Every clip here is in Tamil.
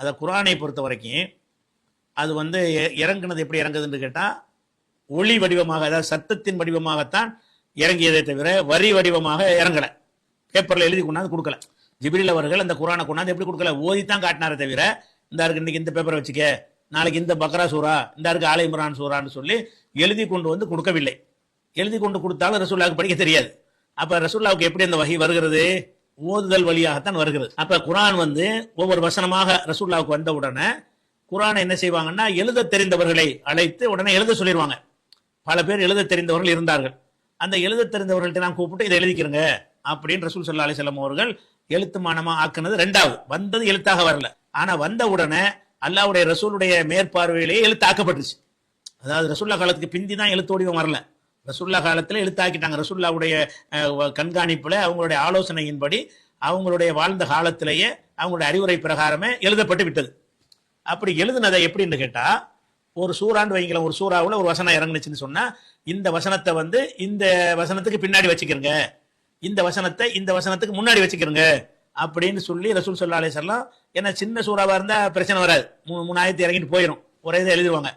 அதை குரானை பொறுத்த வரைக்கும் அது வந்து இறங்குனது எப்படி இறங்குதுன்னு கேட்டால் ஒளி வடிவமாக அதாவது சத்தத்தின் வடிவமாகத்தான் இறங்கியதே தவிர வரி வடிவமாக இறங்கலை. பேப்பரில் எழுதி கொண்டாந்து கொடுக்கல. ஜிபிரில் அவர்கள் அந்த குரானை கொண்டாந்து எப்படி கொடுக்கல? ஓதி தான் காட்டினாரே தவிர இந்த இருக்கு இன்னைக்கு இந்த பேப்பரை வச்சுக்க நாளைக்கு இந்த பக்ரா சூரா இந்த இருக்கு ஆலை இம்ரான் சூரான்னு சொல்லி எழுதி கொண்டு வந்து கொடுக்கவில்லை. எழுதி கொண்டு கொடுத்தாலும் ரசூல்லாவுக்கு படிக்க தெரியாது. அப்போ ரசூல்லாவுக்கு எப்படி அந்த வகை வருகிறது? ஓதுதல் வழியாகத்தான் வருகிறது. அப்ப குரான் வந்து ஒவ்வொரு வசனமாக ரசூல்லாவுக்கு வந்த உடனே குரானை என்ன செய்வாங்கன்னா எழுத தெரிந்தவர்களை அழைத்து உடனே எழுத சொல்லிடுவாங்க பல பேர் எழுத தெரிந்தவர்கள் இருந்தார்கள். அந்த எழுத தெரிந்தவர்கள்ட்ட நான் கூப்பிட்டு இதை எழுதிக்கிறங்க அப்படின்னு ரசூல் சல்லா அலிசல்லாம் அவர்கள் எழுத்துமானமா ஆக்குனது ரெண்டாவது. வந்தது எழுத்தாக வரல. ஆனா வந்த உடனே அல்லாவுடைய ரசூலுடைய மேற்பார்வையிலேயே எழுத்தாக்கப்பட்டுச்சு அதாவது ரசூல்லா காலத்துக்கு பிந்தி தான் எழுத்து வடிவம் வரல. ரசுல்லா காலத்தில் எழுத்தாக்கிட்டாங்க. ரசூல்லாவுடைய கண்காணிப்பில் அவங்களுடைய ஆலோசனையின்படி அவங்களுடைய வாழ்ந்த காலத்திலேயே அவங்களுடைய அறிவுரை பிரகாரமே எழுதப்பட்டு விட்டது. அப்படி எழுதுனதை எப்படின்னு கேட்டால் ஒரு சூறாண்டு வைங்களேன் ஒரு சூறாவில் ஒரு வசனம் இறங்குனுச்சுன்னு சொன்னால் இந்த வசனத்தை வந்து இந்த வசனத்துக்கு பின்னாடி வச்சுக்கிறங்க இந்த வசனத்தை இந்த வசனத்துக்கு முன்னாடி வச்சுக்கிறங்க அப்படின்னு சொல்லி ரசூல் சொல்லாலே சொல்லலாம் ஏன்னா சின்ன சூறாவாக இருந்தால் பிரச்சனை வராது. மூணு மூணாயிரத்தி இறங்கிட்டு போயிடும் ஒரே இதை எழுதிடுவாங்க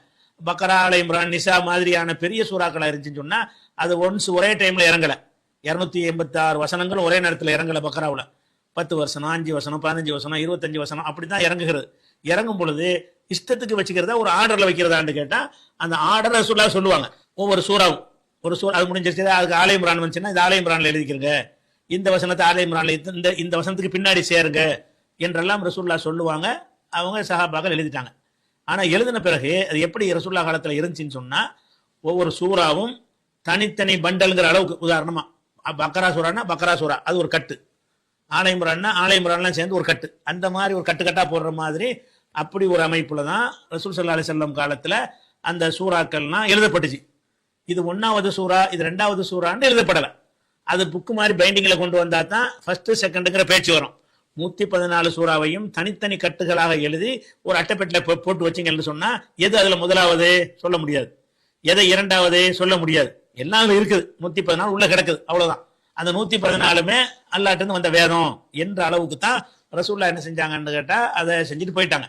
பக்கரா அலை இம்ரான் நிசா மாதிரியான பெரிய சூறாக்களா இருந்துச்சுன்னு சொன்னா அது ஒன்ஸ் ஒரே டைம்ல இறங்கல. இரநூத்தி எண்பத்தி ஆறு வசனங்கள் ஒரே நேரத்தில் இறங்கல பக்கராவில் பத்து வருஷம் அஞ்சு வசனம் பதினஞ்சு வசனம் இருபத்தஞ்சு வசனம் அப்படிதான் இறங்குகிறது. இறங்கும் பொழுது இஷ்டத்துக்கு வச்சுக்கிறதா ஒரு ஆர்டர்ல வைக்கிறதான்னு கேட்டா அந்த ஆர்டர் ரசூல்லா சொல்லுவாங்க ஒவ்வொரு சூறாவும். ஒரு சூறா அது முடிஞ்சிருச்சு அதுக்கு ஆலயம் இம்ரான் வந்துச்சுன்னா இந்த ஆலயம் இம்ரான்ல எழுதிக்கிறங்க இந்த வசனத்தை ஆலயம் இம்ரான்ல இந்த- இந்த இந்த வசனத்துக்கு பின்னாடி சேருங்க என்றெல்லாம் ரசூல்லா சொல்லுவாங்க. அவங்க சஹாபாக்கள் எழுதிட்டாங்க. ஆனா எழுதின பிறகு அது எப்படி ரசூல்லா காலத்துல இருந்துச்சுன்னு சொன்னா ஒவ்வொரு சூறாவும் தனித்தனி பண்டல்ங்கிற அளவுக்கு. உதாரணமா பக்கரா சூறான்னா பக்கரா சூறா அது ஒரு கட்டு. ஆலயமுரான்னா ஆலயமுரான்லாம் சேர்ந்து ஒரு கட்டு. அந்த மாதிரி ஒரு கட்டு கட்டா போடுற மாதிரி அப்படி ஒரு அமைப்புல தான் ரசூல் சல்லா அலி செல்லம் காலத்துல அந்த சூறாக்கள்லாம் எழுதப்பட்டுச்சு. இது ஒன்னாவது சூறா இது ரெண்டாவது சூறான்னு எழுதப்படலை. அது புக்கு மாதிரி பைண்டிங்கில் கொண்டு வந்தால் தான் ஃபஸ்ட்டு செகண்டுங்கிற பேச்சு வரும். நூத்தி பதினாலு சூறாவையும் தனித்தனி கட்டுகளாக எழுதி ஒரு அட்டைப்பெட்டில் போட்டு வச்சீங்கன்னு சொன்னா எது அதுல முதலாவது? சொல்ல முடியாது. எதை இரண்டாவது? சொல்ல முடியாது. எல்லாம் இருக்குது. நூத்தி பதினாலு உள்ள கிடக்குது. அவ்வளவுதான். அந்த நூத்தி பதினாலுமே அல்லாட்டு வந்த வேதம் என்ற அளவுக்கு தான் ரசூல்லா என்ன செஞ்சாங்கன்னு கேட்டா அதை செஞ்சுட்டு போயிட்டாங்க.